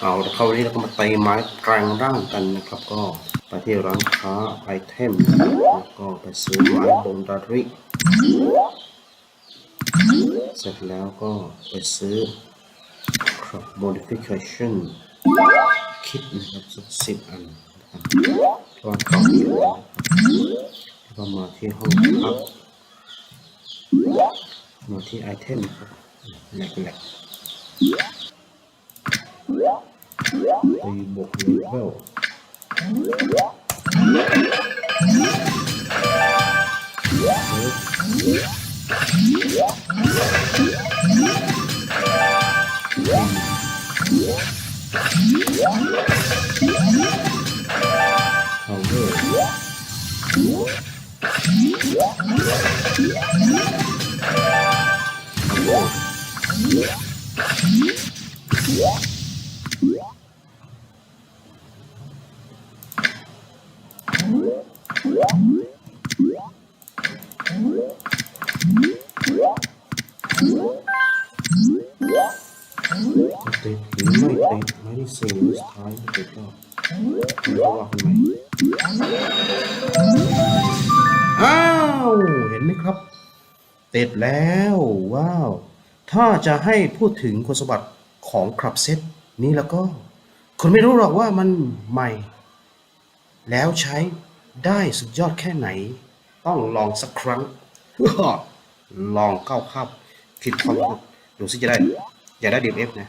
เอาละครับวันนี้เราก็มาตีไม้กลางร่างกันนะครับ ก็ไปที่ร้านค้าไอเทมแล้วก็ไปซื้อไม้บงดาริเสร็จแล้วก็ไปซื้อ crop modification คิดนะครับสักสิบอันนะครับก็กล่อยู่นะครับแล้วก็มาที่ห้องพักมาที่ไอเทมครับแหลกแหลกไปบวกเลเวลพาวเวอร์ ติดหรือไม่ติดไม่ได้เซลล์สุดท้ายไม่ติดก็ไม่รู้ว่าคนไหนอ้าวเห็นไหมครับ ติดแล้วว้าว ถ้าจะให้พูดถึงคุณสมบัติของคลับเซตนี้แล้วก็คุณไม่รู้หรอกว่ามันใหม่ แล้วใช้ได้สุดยอดแค่ไหน ต้องลองสักครั้ง ลองเข้าคับคิดความรู้ดูสิจะได้ อย่าได้ DMF นะ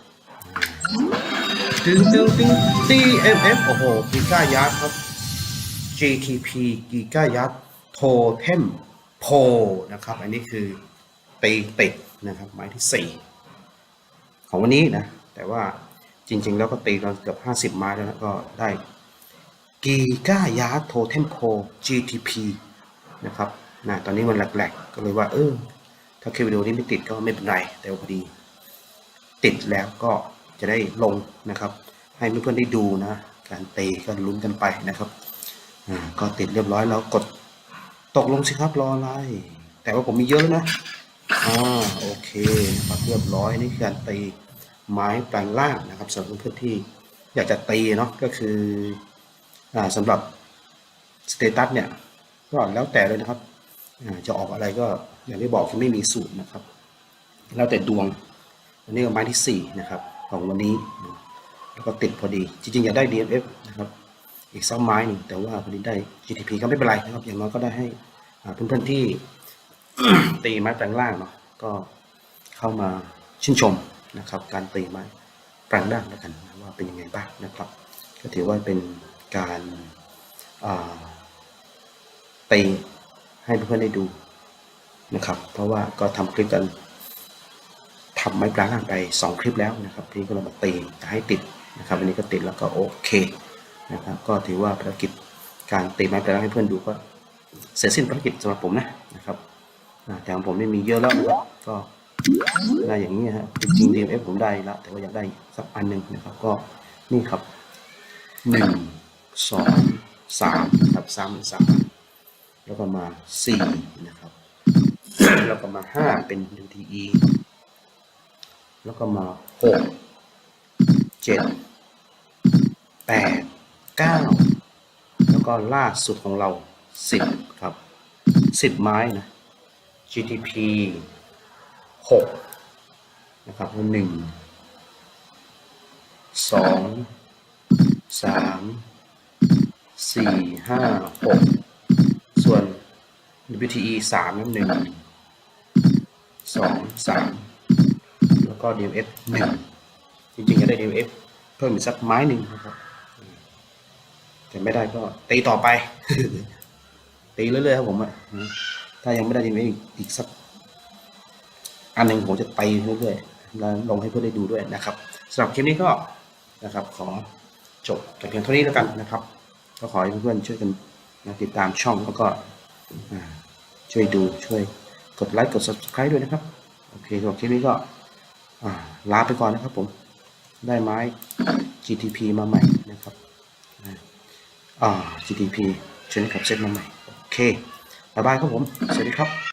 ตึงตึงตึง DMF โอ้โหกิก้ายาร์ดครับ GTP กิก้ายาร์ดโทเทมโพนะครับ อันนี้คือตีติดนะครับหมายที่ 4 ของวันนี้นะ แต่ว่าจริง ๆ แล้วก็ตีกันเกือบ 50 ไม้แล้วนะก็ได้ กีก้ายาโทเทมโพ GTP นะครับนะตอนนี้มันแหลกๆ ก็เลยว่า เออ ถ้าคลิปวิดีโอนี้ไม่ติดก็ไม่เป็นไร แต่พอดี ติดแล้วก็จะได้ลงนะครับ ให้เพื่อนๆได้ดูนะ การเตะก็ลุ้นกันไปนะครับอ่าก็ติดเรียบร้อยแล้วกดตกลงสิครับรออะไร แต่ว่าผมมีเยอะนะอ่าโอเคนะครับเรียบร้อยนี่คือการตีไม้แปลงล่างนะครับสำหรับเพื่อนๆที่อยากจะตีเนาะก็คือ สำหรับสเตตัสเนี่ยก็แล้วแต่เลยนะครับ จะออกอะไรก็อย่างที่บอกคือไม่มีสูตรนะครับ แล้วแต่ดวง อันนี้ก็ไม้ที่สี่นะครับ ของวันนี้ แล้วก็ติดพอดี จริงๆ อยากได้ DMF นะครับอีกสักไม้หนึ่งแต่ว่าพอดีได้ GTP ก็ไม่เป็นไรนะครับ อย่างน้อยก็ได้ให้อ่าเพื่อนๆที่ตีไม้แปลงล่างเนาะก็เข้ามาชื่นชมนะครับ การตีไม้แปลงล่างแล้วกันว่าเป็นยังไงบ้างนะครับ ก็ถือว่าเป็น การอ่าตีให้เพื่อนได้ดูนะครับ เพราะว่าก็ทำคลิปกันทำไม้ปลาล่างไป 2 คลิปแล้วนะครับที่ก็เรามาตีจะให้ติดนะครับอันนี้ก็ติดแล้วก็โอเคนะครับก็ถือว่าภารกิจการตีไม้ปลาล่างให้เพื่อนดูก็เสร็จสิ้นภารกิจสำหรับผมนะนะครับแต่ของผมไม่มีเยอะแล้วนะครับก็ได้อย่างนี้ฮะจริงๆ DMF ผมได้ล้วแต่ว่าอยากได้สักอันหนึ่งนะครับก็นี่ครับหนึ่ง สองสามครับสามสามแล้วก็มาสี่นะครับ แล้วก็มาห้าเป็น UTE แล้วก็มาหกเจ็ดแปดเก้าแล้วก็ล่าสุดของเราสิบครับสิบไม้นะ GTP หกนะครับหนึ่งสองสาม สี่ห้าหกส่วน WTE สามหนึ่งสองสามแล้วก็ DMF หนึ่งจริงๆจะได้ DMF เพิ่มอีกสักไม้หนึ่งนะครับแต่ไม่ได้ก็ตีต่อไป ตีเรื่อยๆครับผมอะถ้ายังไม่ได้ DMF อีกสัก อันหนึ่งผมจะตีเรื่อยๆแล้วลงให้เพื่อนได้ดูด้วยนะครับสำหรับคลิปนี้ก็นะครับ ขอจบแต่เพียงเท่านี้แล้วกันนะครับ ก็ขอให้เพื่อนๆช่วยกันนะติดตามช่องแล้วก็ช่วยดูช่วยกดไลค์กด subscribe ด้วยนะครับ โอเคสำหรับคลิปนี้ก็ลาไปก่อนนะครับผม ได้ไม้ GTP มาใหม่นะครับอ่า GTP ชนิดกับเซตมาใหม่ โอเค บ๊ายบายครับผม สวัสดีครับ